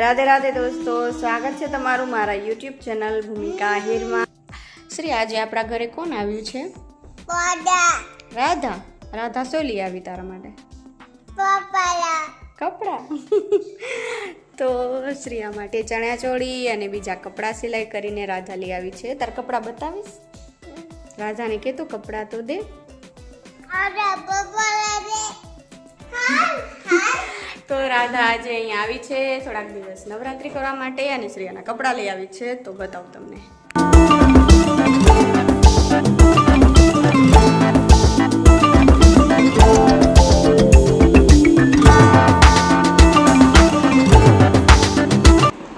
રાધે રાધે દોસ્તો સ્વાગત છે તમારું મારા યુટ્યુબ ચેનલ ભૂમિકા આહિરમાં. શ્રી આજે આપણા ઘરે કોણ આવ્યું છે? રાધા. રાધા લઈ આવી તારા માટે. કપડાં. તો શ્રીયા માટે ચણ્યા ચોળી અને બીજા કપડાં સિલાઈ કરીને રાધા લઈ આવી છે. તાર કપડાં બતાવીશ? રાધાને કે તું કપડાં તો દે. તો રાધા આજે અહીંયા આવી છે. થોડાક દિવસ નવરાત્રી કરવા માટે અને શ્રીયાના કપડાં લઈ આવી છે. તો બતાવું તમને.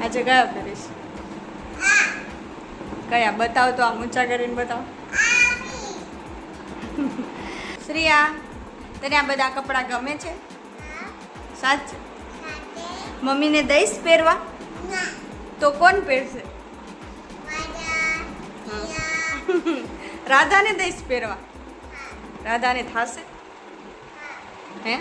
આજે કયા કરીશ કયા? બતાવ તો આમ ઊંચા કરીને બતાવ. શ્રીયા તને આ બધા કપડાં ગમે છે? સાચ. મમ્મીને દઈશ પહેરવા? તો કોણ પહેરશે? રાધાને દઈશ પહેરવા. રાધાને થાશે? હે?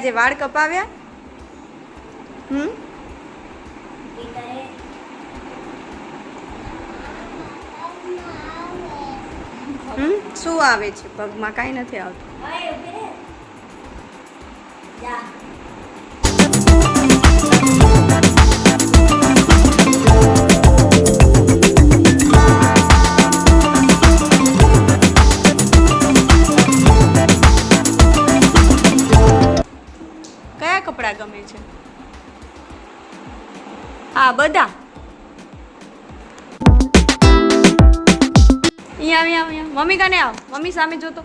આજે વાળ કપાવ્યા? હમ? હમ? શું આવે છે? પગમાં કાંઈ નથી આવતું. ગમે છે. હા, બધા. મમ્મી કાને આવ? મમ્મી સામે જોતો.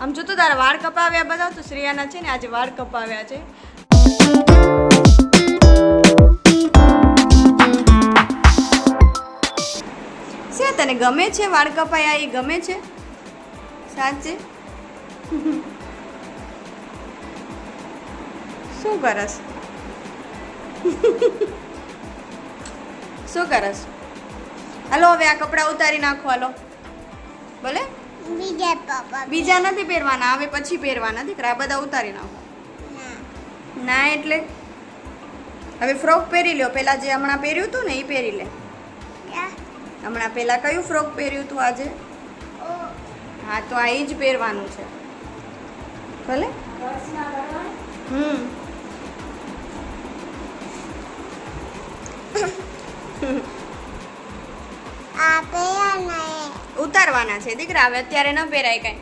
આમ જોતો તારા વાળ કપાવ્યા બધા તો શ્રેયાના છે ને આજે વાળ કપાવ્યા છે. શું તને ગમે છે વાળ કપાયા? એ ગમે છે? સાચે? શું કરસ? શું કરસ? હાલો હવે આ કપડાં ઉતારી નાખો હાલો. ભલે બીજા નથી પહેરવાના હવે પછી પહેરવાના દીકરા આ બધા ઉતારી નાખો. ના. એટલે? હવે ફ્રોક પહેરી લ્યો પેલા જે હમણાં પહેર્યું હતું ને એ પહેરી લે. હમણાં પેલા કયું ફ્રોક પહેર્યું હતું આજે? હા તો આ એ જ પહેરવાનું છે. ભલે? હમ. ઉતારવાના છે. દીકરા હવે અત્યારે ન પહેરાય કઈ.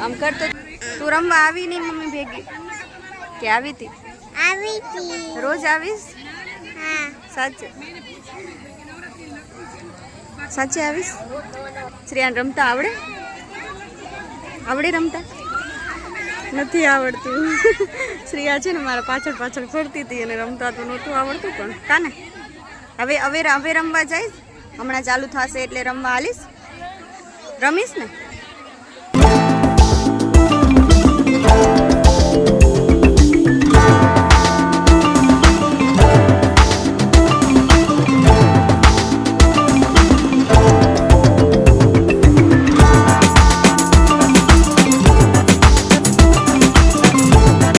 આમ આમ કરતો તું રમવા આવી નહીં મમ્મી ભેગી? કે આવી હતી રોજ આવીશ? હા. સાચે. સાચે આવીશ? શ્રેયાન રમતા આવડે? આવડે રમતા? નથી આવડતું. શ્રેયા છે ને મારા પાછળ પાછળ ફરતી હતી અને રમતા તો નહોતું આવડતું પણ. કાને? હવે હવે હવે રમવા જઈશ? હમણાં ચાલુ થશે એટલે રમવા આવીશ રમીશ ને?